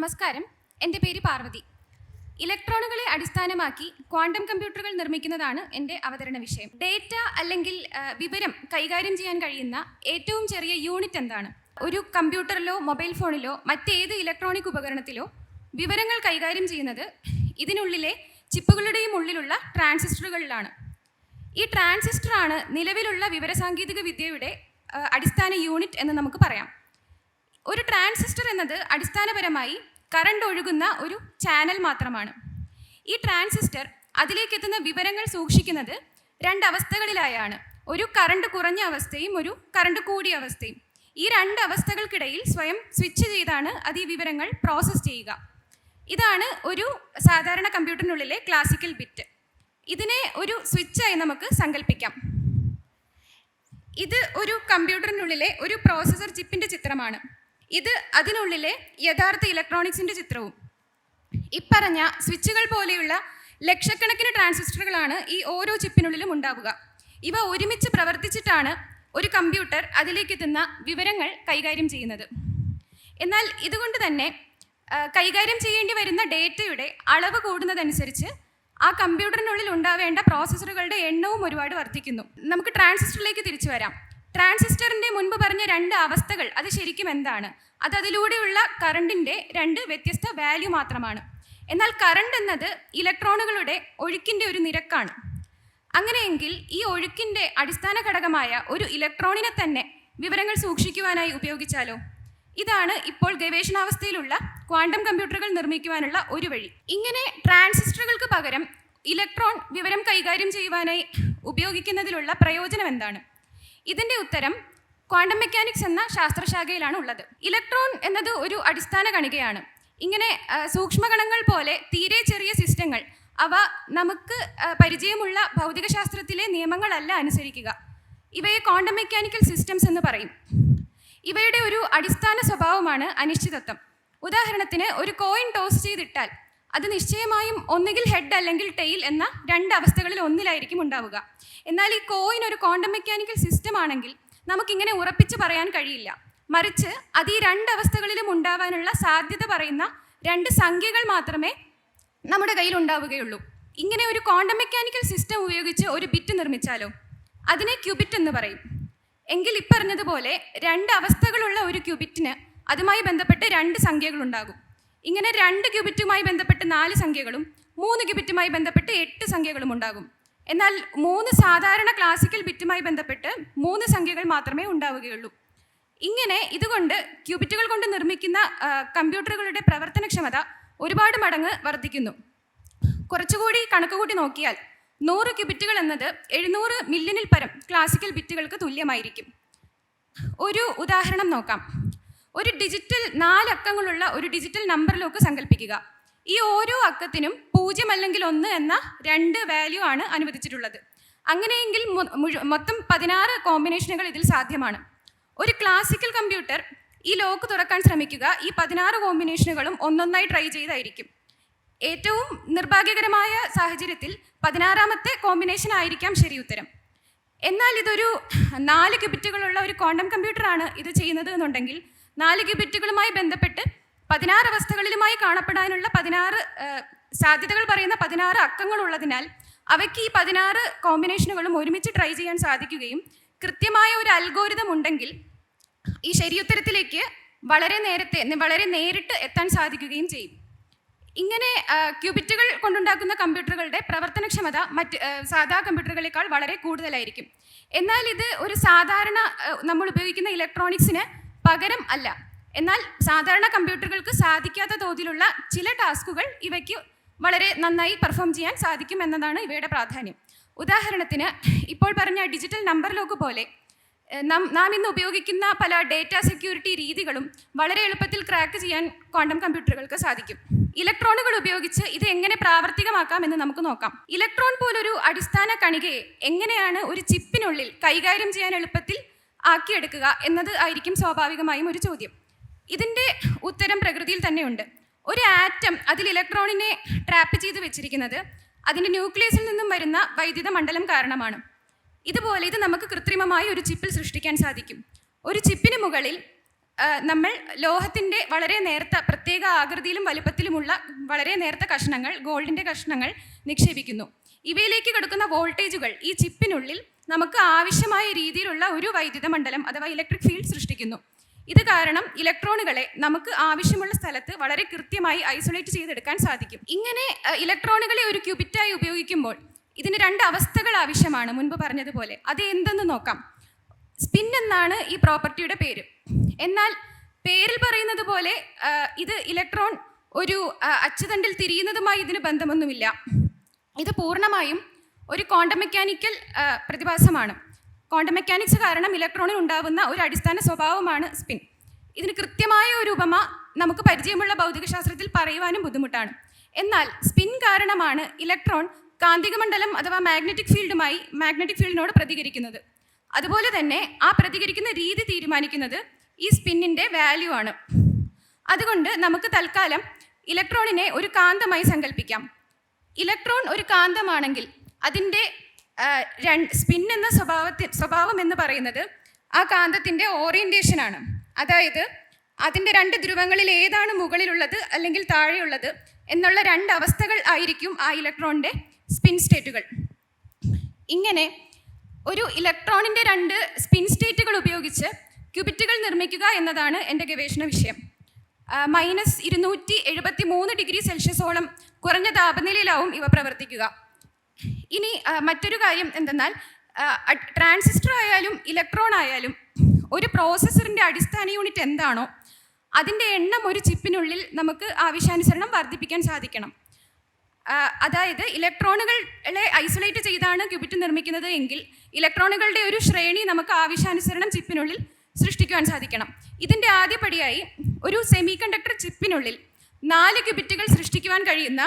നമസ്കാരം. എന്റെ പേര് പാർവതി. ഇലക്ട്രോണുകളെ അടിസ്ഥാനമാക്കി ക്വാണ്ടം കമ്പ്യൂട്ടറുകൾ നിർമ്മിക്കുന്നതാണ് എന്റെ അവതരണ വിഷയം. ഡേറ്റ അല്ലെങ്കിൽ വിവരം കൈകാര്യം ചെയ്യാൻ കഴിയുന്ന ഏറ്റവും ചെറിയ യൂണിറ്റ് എന്താണ്? ഒരു കമ്പ്യൂട്ടറിലോ മൊബൈൽ ഫോണിലോ മറ്റേത് ഇലക്ട്രോണിക് ഉപകരണത്തിലോ വിവരങ്ങൾ കൈകാര്യം ചെയ്യുന്നത് ഇതിനുള്ളിലെ ചിപ്പുകളുടെയും ഉള്ളിലുള്ള ട്രാൻസിസ്റ്ററുകളിലാണ്. ഈ ട്രാൻസിസ്റ്ററാണ് നിലവിലുള്ള വിവരസാങ്കേതിക വിദ്യയുടെ അടിസ്ഥാന യൂണിറ്റ് എന്ന് നമുക്ക് പറയാം. ഒരു ട്രാൻസിസ്റ്റർ എന്നത് അടിസ്ഥാനപരമായി കറണ്ട് ഒഴുകുന്ന ഒരു ചാനൽ മാത്രമാണ്. ഈ ട്രാൻസിസ്റ്റർ അതിലേക്ക് എത്തുന്ന വിവരങ്ങൾ സൂക്ഷിക്കുന്നത് രണ്ടവസ്ഥകളിലായാണ് ഒരു കറണ്ട് കുറഞ്ഞ അവസ്ഥയും ഒരു കറണ്ട് കൂടിയ അവസ്ഥയും. ഈ രണ്ട് അവസ്ഥകൾക്കിടയിൽ സ്വയം സ്വിച്ച് ചെയ്താണ് അത് ഈ വിവരങ്ങൾ പ്രോസസ്സ് ചെയ്യുക. ഇതാണ് ഒരു സാധാരണ കമ്പ്യൂട്ടറിനുള്ളിലെ ക്ലാസിക്കൽ ബിറ്റ്. ഇതിനെ ഒരു സ്വിച്ചായി നമുക്ക് സങ്കല്പിക്കാം ഇത് ഒരു കമ്പ്യൂട്ടറിനുള്ളിലെ ഒരു പ്രോസസർ ചിപ്പിന്റെ ചിത്രമാണ്. ഇത് അതിനുള്ളിലെ യഥാർത്ഥ ഇലക്ട്രോണിക്സിന്റെ ചിത്രവും. ഇപ്പറഞ്ഞ സ്വിച്ചുകൾ പോലെയുള്ള ലക്ഷക്കണക്കിന് ട്രാൻസിസ്റ്ററുകളാണ് ഈ ഓരോ ചിപ്പിനുള്ളിലും ഉണ്ടാവുക. ഇവ ഒരുമിച്ച് പ്രവർത്തിച്ചിട്ടാണ് ഒരു കമ്പ്യൂട്ടർ അതിലേക്ക് എത്തുന്ന വിവരങ്ങൾ കൈകാര്യം ചെയ്യുന്നത്. എന്നാൽ ഇതുകൊണ്ട് തന്നെ കൈകാര്യം ചെയ്യേണ്ടി വരുന്ന ഡേറ്റയുടെ അളവ് കൂടുന്നതനുസരിച്ച് ആ കമ്പ്യൂട്ടറിനുള്ളിൽ ഉണ്ടാവേണ്ട പ്രോസസ്സറുകളുടെ എണ്ണവും ഒരുപാട് വർദ്ധിക്കുന്നു. നമുക്ക് ട്രാൻസിസ്റ്ററിലേക്ക് തിരിച്ചു വരാം. ട്രാൻസിസ്റ്ററിന്റെ മുൻപ് രണ്ട് അവസ്ഥകൾ അത് ശരിക്കും എന്താണ്? അത് അതിലൂടെയുള്ള കറണ്ടിന്റെ രണ്ട് വ്യത്യസ്ത വാല്യൂ മാത്രമാണ്. എന്നാൽ കറണ്ട് എന്നത് ഇലക്ട്രോണുകളുടെ ഒഴുക്കിന്റെ ഒരു നിരക്കാണ്. അങ്ങനെയെങ്കിൽ ഈ ഒഴുക്കിന്റെ അടിസ്ഥാന ഘടകമായ ഒരു ഇലക്ട്രോണിനെ തന്നെ വിവരങ്ങൾ സൂക്ഷിക്കുവാനായി ഉപയോഗിച്ചാലോ? ഇതാണ് ഇപ്പോൾ ഗവേഷണാവസ്ഥയിലുള്ള ക്വാണ്ടം കമ്പ്യൂട്ടറുകൾ നിർമ്മിക്കുവാനുള്ള ഒരു വഴി. ഇങ്ങനെ ട്രാൻസിസ്റ്ററുകൾക്ക് പകരം ഇലക്ട്രോൺ വിവരം കൈകാര്യം ചെയ്യുവാനായി ഉപയോഗിക്കുന്നതിലുള്ള പ്രയോജനം എന്താണ്? ഇതിന്റെ ഉത്തരം ക്വാണ്ടം മെക്കാനിക്സ് എന്ന ശാസ്ത്രശാഖയിലാണ് ഉള്ളത് ഇലക്ട്രോൺ എന്നത് ഒരു അടിസ്ഥാന കണികയാണ്. ഇങ്ങനെ സൂക്ഷ്മകണങ്ങൾ പോലെ തീരെ ചെറിയ സിസ്റ്റങ്ങൾ അവ നമുക്ക് പരിചയമുള്ള ഭൗതികശാസ്ത്രത്തിലെ നിയമങ്ങളല്ല അനുസരിക്കുക. ഇവയെ ക്വാണ്ടം മെക്കാനിക്കൽ സിസ്റ്റംസ് എന്ന് പറയും. ഇവയുടെ ഒരു അടിസ്ഥാന സ്വഭാവമാണ് അനിശ്ചിതത്വം. ഉദാഹരണത്തിന് ഒരു കോയിൻ ടോസ് ചെയ്തിട്ടാൽ അത് നിശ്ചയമായും ഒന്നുകിൽ ഹെഡ് അല്ലെങ്കിൽ ടെയിൽ എന്ന രണ്ട് അവസ്ഥകളിൽ ഒന്നിലായിരിക്കും ഉണ്ടാവുക. എന്നാൽ ഈ കോയിൻ ഒരു ക്വാണ്ടം മെക്കാനിക്കൽ സിസ്റ്റം ആണെങ്കിൽ നമുക്കിങ്ങനെ ഉറപ്പിച്ച് പറയാൻ കഴിയില്ല. മറിച്ച് അത് ഈ രണ്ട് അവസ്ഥകളിലും ഉണ്ടാവാനുള്ള സാധ്യത പറയുന്ന രണ്ട് സംഖ്യകൾ മാത്രമേ നമ്മുടെ കയ്യിൽ ഉണ്ടാവുകയുള്ളൂ. ഇങ്ങനെ ഒരു ക്വാണ്ടം മെക്കാനിക്കൽ സിസ്റ്റം ഉപയോഗിച്ച് ഒരു ബിറ്റ് നിർമ്മിച്ചാലോ? അതിനെ ക്യൂബിറ്റ് എന്ന് പറയും. എങ്കിൽ ഇപ്പറഞ്ഞതുപോലെ രണ്ട് അവസ്ഥകളുള്ള ഒരു ക്യൂബിറ്റിന് അതുമായി ബന്ധപ്പെട്ട് രണ്ട് സംഖ്യകൾ ഉണ്ടാകും ഇങ്ങനെ രണ്ട് ക്യൂബിറ്റുമായി ബന്ധപ്പെട്ട് നാല് സംഖ്യകളും മൂന്ന് ക്യൂബിറ്റുമായി ബന്ധപ്പെട്ട് എട്ട് സംഖ്യകളും ഉണ്ടാകും. എന്നാൽ മൂന്ന് സാധാരണ ക്ലാസിക്കൽ ബിറ്റുമായി ബന്ധപ്പെട്ട് മൂന്ന് സംഖ്യകൾ മാത്രമേ ഉണ്ടാവുകയുള്ളൂ. ഇങ്ങനെ ഇതുകൊണ്ട് ക്യൂബിറ്റുകൾ കൊണ്ട് നിർമ്മിക്കുന്ന കമ്പ്യൂട്ടറുകളുടെ പ്രവർത്തനക്ഷമത ഒരുപാട് മടങ്ങ് വർദ്ധിക്കുന്നു. കുറച്ചുകൂടി കണക്കുകൂട്ടി നോക്കിയാൽ നൂറ് ക്യൂബിറ്റുകൾ എന്നത് എഴുന്നൂറ് മില്യണിൽ പരം ക്ലാസിക്കൽ ബിറ്റുകൾക്ക് തുല്യമായിരിക്കും. ഒരു ഉദാഹരണം നോക്കാം. ഒരു ഡിജിറ്റൽ നാലക്കങ്ങളുള്ള ഒരു ഡിജിറ്റൽ നമ്പർ സങ്കല്പിക്കുക ഈ ഓരോ അക്കത്തിനും പൂജ്യം അല്ലെങ്കിൽ ഒന്ന് എന്ന രണ്ട് വാല്യൂ ആണ് അനുവദിച്ചിട്ടുള്ളത്. അങ്ങനെയെങ്കിൽ മൊത്തം പതിനാറ് കോമ്പിനേഷനുകൾ ഇതിൽ സാധ്യമാണ്. ഒരു ക്ലാസിക്കൽ കമ്പ്യൂട്ടർ ഈ ലോക്ക് തുറക്കാൻ ശ്രമിക്കുക ഈ പതിനാറ് കോമ്പിനേഷനുകളും ഒന്നൊന്നായി ട്രൈ ചെയ്തായിരിക്കും. ഏറ്റവും നിർഭാഗ്യകരമായ സാഹചര്യത്തിൽ പതിനാറാമത്തെ കോമ്പിനേഷൻ ആയിരിക്കാം ശരി ഉത്തരം. എന്നാൽ ഇതൊരു നാല് ക്യൂബിറ്റുകളുള്ള ഒരു ക്വാണ്ടം കമ്പ്യൂട്ടറാണ് ഇത് ചെയ്യുന്നത് എന്നുണ്ടെങ്കിൽ നാല് ക്യൂബിറ്റുകളുമായി ബന്ധപ്പെട്ട് പതിനാറ് അവസ്ഥകളിലുമായി കാണപ്പെടാനുള്ള പതിനാറ് സാധ്യതകൾ പറയുന്ന പതിനാറ് അക്കങ്ങൾ ഉള്ളതിനാൽ അവയ്ക്ക് ഈ പതിനാറ് കോമ്പിനേഷനുകളും ഒരുമിച്ച് ട്രൈ ചെയ്യാൻ സാധിക്കുകയും കൃത്യമായ ഒരു അൽഗോരിതം ഉണ്ടെങ്കിൽ ഈ ശരിയുത്തരത്തിലേക്ക് വളരെ നേരത്തെ വളരെ നേരിട്ട് എത്താൻ സാധിക്കുകയും ചെയ്യും. ഇങ്ങനെ ക്യൂബിറ്റുകൾ കൊണ്ടുണ്ടാക്കുന്ന കമ്പ്യൂട്ടറുകളുടെ പ്രവർത്തനക്ഷമത മറ്റ് സാധാ കമ്പ്യൂട്ടറുകളെക്കാൾ വളരെ കൂടുതലായിരിക്കും. എന്നാൽ ഇത് ഒരു സാധാരണ നമ്മൾ ഉപയോഗിക്കുന്ന ഇലക്ട്രോണിക്സിന് പകരം അല്ല. എന്നാൽ സാധാരണ കമ്പ്യൂട്ടറുകൾക്ക് സാധിക്കാത്ത തോതിലുള്ള ചില ടാസ്കുകൾ ഇവയ്ക്ക് വളരെ നന്നായി പെർഫോം ചെയ്യാൻ സാധിക്കും എന്നതാണ് ഇവയുടെ പ്രാധാന്യം. ഉദാഹരണത്തിന് ഇപ്പോൾ പറഞ്ഞ ഡിജിറ്റൽ നമ്പർ ലോക്ക് പോലെ നാം നാം ഇന്ന് ഉപയോഗിക്കുന്ന പല ഡേറ്റ സെക്യൂരിറ്റി രീതികളും വളരെ എളുപ്പത്തിൽ ക്രാക്ക് ചെയ്യാൻ ക്വാണ്ടം കമ്പ്യൂട്ടറുകൾക്ക് സാധിക്കും. ഇലക്ട്രോണുകൾ ഉപയോഗിച്ച് ഇത് എങ്ങനെ പ്രാവർത്തികമാക്കാം എന്ന് നമുക്ക് നോക്കാം. ഇലക്ട്രോൺ പോലൊരു അടിസ്ഥാന കണികയെ എങ്ങനെയാണ് ഒരു ചിപ്പിനുള്ളിൽ കൈകാര്യം ചെയ്യാൻ എളുപ്പത്തിൽ ആക്കിയെടുക്കുക എന്നത് ആയിരിക്കും സ്വാഭാവികമായും ഒരു ചോദ്യം. ഇതിന്റെ ഉത്തരം പ്രകൃതിയിൽ തന്നെയുണ്ട്. ഒരു ആറ്റം അതിൽ ഇലക്ട്രോണിനെ ട്രാപ്പ് ചെയ്ത് വെച്ചിരിക്കുന്നത് അതിന്റെ ന്യൂക്ലിയസിൽ നിന്നും വരുന്ന വൈദ്യുത മണ്ഡലം കാരണമാണ്. ഇതുപോലെ ഇത് നമുക്ക് കൃത്രിമമായി ഒരു ചിപ്പിൽ സൃഷ്ടിക്കാൻ സാധിക്കും. ഒരു ചിപ്പിന് മുകളിൽ നമ്മൾ ലോഹത്തിന്റെ വളരെ നേർത്ത പ്രത്യേക ആകൃതിയിലും വലുപ്പത്തിലുമുള്ള വളരെ നേർത്ത കഷ്ണങ്ങൾ ഗോൾഡിന്റെ കഷ്ണങ്ങൾ നിക്ഷേപിക്കുന്നു. ഇവയിലേക്ക് കിടക്കുന്ന വോൾട്ടേജുകൾ ഈ ചിപ്പിനുള്ളിൽ നമുക്ക് ആവശ്യമായ രീതിയിലുള്ള ഒരു വൈദ്യുത മണ്ഡലം അഥവാ ഇലക്ട്രിക് ഫീൽഡ് സൃഷ്ടിക്കുന്നു. ഇത് കാരണം ഇലക്ട്രോണുകളെ നമുക്ക് ആവശ്യമുള്ള സ്ഥലത്ത് വളരെ കൃത്യമായി ഐസൊലേറ്റ് ചെയ്തെടുക്കാൻ സാധിക്കും. ഇങ്ങനെ ഇലക്ട്രോണുകളെ ഒരു ക്യൂബിറ്റായി ഉപയോഗിക്കുമ്പോൾ ഇതിന് രണ്ട് അവസ്ഥകൾ ആവശ്യമാണ് മുൻപ് പറഞ്ഞതുപോലെ. അത് എന്തെന്ന് നോക്കാം. സ്പിൻ എന്നാണ് ഈ പ്രോപ്പർട്ടിയുടെ പേര്. എന്നാൽ പേരിൽ പറയുന്നത് പോലെ ഇത് ഇലക്ട്രോൺ ഒരു അച്ചുതണ്ടിൽ തിരിയുന്നതുമായി ഇതിന് ബന്ധമൊന്നുമില്ല. ഇത് പൂർണമായും ഒരു ക്വാണ്ടം മെക്കാനിക്കൽ പ്രതിഭാസമാണ്. ക്വാണ്ടം മെക്കാനിക്സ് കാരണം ഇലക്ട്രോണിൽ ഉണ്ടാകുന്ന ഒരു അടിസ്ഥാന സ്വഭാവമാണ് സ്പിൻ. ഇതിന് കൃത്യമായ ഒരു ഉപമ നമുക്ക് പരിചയമുള്ള ഭൗതികശാസ്ത്രത്തിൽ പറയുവാനും ബുദ്ധിമുട്ടാണ്. എന്നാൽ സ്പിൻ കാരണമാണ് ഇലക്ട്രോൺ കാന്തിക മണ്ഡലം അഥവാ മാഗ്നറ്റിക് ഫീൽഡുമായി മാഗ്നറ്റിക് ഫീൽഡിനോട് പ്രതികരിക്കുന്നത്. അതുപോലെ തന്നെ ആ പ്രതികരിക്കുന്ന രീതി തീരുമാനിക്കുന്നത് ഈ സ്പിന്നിന്റെ വാല്യൂ ആണ്. അതുകൊണ്ട് നമുക്ക് തൽക്കാലം ഇലക്ട്രോണിനെ ഒരു കാന്തമായി സങ്കല്പിക്കാം ഇലക്ട്രോൺ ഒരു കാന്തമാണെങ്കിൽ അതിന്റെ സ്പിൻ എന്ന സ്വഭാവത്തി സ്വഭാവം എന്ന് പറയുന്നത് ആ കാന്തത്തിന്റെ ഓറിയന്റേഷനാണ് അതായത് അതിന്റെ രണ്ട് ധ്രുവങ്ങളിൽ ഏതാണ് മുകളിലുള്ളത് അല്ലെങ്കിൽ താഴെയുള്ളത് എന്നുള്ള രണ്ട് അവസ്ഥകൾ ആയിരിക്കും ആ ഇലക്ട്രോണിന്റെ സ്പിൻ സ്റ്റേറ്റുകൾ ഇങ്ങനെ ഒരു ഇലക്ട്രോണിന്റെ രണ്ട് സ്പിൻ സ്റ്റേറ്റുകൾ ഉപയോഗിച്ച് ക്യൂബിറ്റുകൾ നിർമ്മിക്കുക എന്നതാണ് എന്റെ ഗവേഷണ വിഷയം. മൈനസ് ഇരുന്നൂറ്റി എഴുപത്തി മൂന്ന് ഡിഗ്രി സെൽഷ്യസോളം കുറഞ്ഞ താപനിലയിലാവും ഇവ പ്രവർത്തിക്കുക. ഇനി മറ്റൊരു കാര്യം എന്തെന്നാൽ ട്രാൻസിസ്റ്റർ ആയാലും ഇലക്ട്രോൺ ആയാലും ഒരു പ്രോസസ്സറിന്റെ അടിസ്ഥാന യൂണിറ്റ് എന്താണോ അതിന്റെ എണ്ണം ഒരു ചിപ്പിനുള്ളിൽ നമുക്ക് ആവശ്യാനുസരണം വർദ്ധിപ്പിക്കാൻ സാധിക്കണം. അതായത് ഇലക്ട്രോണുകളെ ഐസൊലേറ്റ് ചെയ്താണ് ക്യൂബിറ്റ് നിർമ്മിക്കുന്നത് എങ്കിൽ ഇലക്ട്രോണുകളുടെ ഒരു ശ്രേണി നമുക്ക് ആവശ്യാനുസരണം ചിപ്പിനുള്ളിൽ സൃഷ്ടിക്കുവാൻ സാധിക്കണം. ഇതിന്റെ ആദ്യപടിയായി ഒരു സെമി കണ്ടക്ടർ ചിപ്പിനുള്ളിൽ നാല് ക്യൂബിറ്റുകൾ സൃഷ്ടിക്കുവാൻ കഴിയുന്ന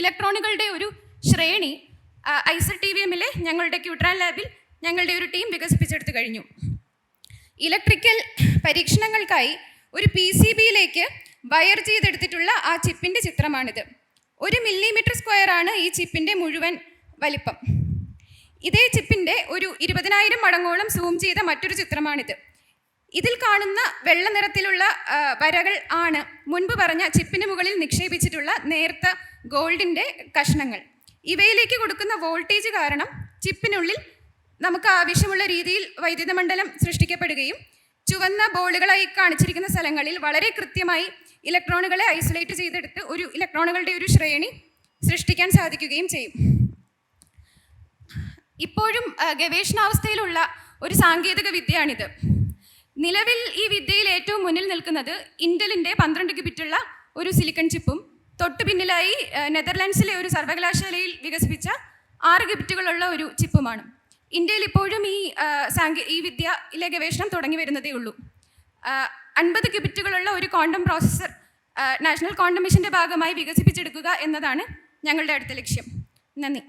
ഇലക്ട്രോണുകളുടെ ഒരു ശ്രേണി ഐസർ ടി വി എമ്മിലെ ഞങ്ങളുടെ ക്യൂട്രാൻ ലാബിൽ ഞങ്ങളുടെ ഒരു ടീം വികസിപ്പിച്ചെടുത്തു കഴിഞ്ഞു. ഇലക്ട്രിക്കൽ പരീക്ഷണങ്ങൾക്കായി ഒരു പി സി ബിയിലേക്ക് വയർ ചെയ്തെടുത്തിട്ടുള്ള ആ ചിപ്പിന്റെ ചിത്രമാണിത്. ഒരു മില്ലിമീറ്റർ സ്ക്വയർ ആണ് ഈ ചിപ്പിന്റെ മുഴുവൻ വലിപ്പം. ഇതേ ചിപ്പിന്റെ ഒരു ഇരുപതിനായിരം മടങ്ങോളം സൂം ചെയ്ത മറ്റൊരു ചിത്രമാണിത്. ഇതിൽ കാണുന്ന വെള്ള നിറത്തിലുള്ള വരകൾ ആണ് മുൻപ് പറഞ്ഞ ചിപ്പിന് മുകളിൽ നിക്ഷേപിച്ചിട്ടുള്ള നേർത്ത ഗോൾഡിന്റെ കഷ്ണങ്ങൾ. ഇവയിലേക്ക് കൊടുക്കുന്ന വോൾട്ടേജ് കാരണം ചിപ്പിനുള്ളിൽ നമുക്ക് ആവശ്യമുള്ള രീതിയിൽ വൈദ്യുത മണ്ഡലം സൃഷ്ടിക്കപ്പെടുകയും ചുവന്ന ബോളുകളായി കാണിച്ചിരിക്കുന്ന സ്ഥലങ്ങളിൽ വളരെ കൃത്യമായി ഇലക്ട്രോണുകളെ ഐസൊലേറ്റ് ചെയ്തെടുത്ത് ഒരു ഇലക്ട്രോണുകളുടെ ഒരു ശ്രേണി സൃഷ്ടിക്കാൻ സാധിക്കുകയും ചെയ്യും. ഇപ്പോഴും ഗവേഷണാവസ്ഥയിലുള്ള ഒരു സാങ്കേതിക വിദ്യയാണിത്. നിലവിൽ ഈ വിദ്യയിൽ ഏറ്റവും മുന്നിൽ നിൽക്കുന്നത് ഇന്റലിന്റെ പന്ത്രണ്ട് ക്യൂബിറ്റുള്ള ഒരു സിലിക്കൺ ചിപ്പും തൊട്ടു പിന്നിലായി നെതർലാൻഡ്സിലെ ഒരു സർവകലാശാലയിൽ വികസിപ്പിച്ച ആറ് ഗിഫ്റ്റുകളുള്ള ഒരു ചിപ്പുമാണ്. ഇന്ത്യയിൽ ഇപ്പോഴും ഈ സാങ്കേ ഈ വിദ്യയിലെ ഗവേഷണം തുടങ്ങി വരുന്നതേ ഉള്ളൂ. അൻപത് ഗിഫ്റ്റുകളുള്ള ഒരു ക്വാണ്ടം പ്രോസസ്സർ നാഷണൽ ക്വാണ്ടം മിഷന്റെ ഭാഗമായി വികസിപ്പിച്ചെടുക്കുക എന്നതാണ് ഞങ്ങളുടെ അടുത്ത ലക്ഷ്യം. നന്ദി.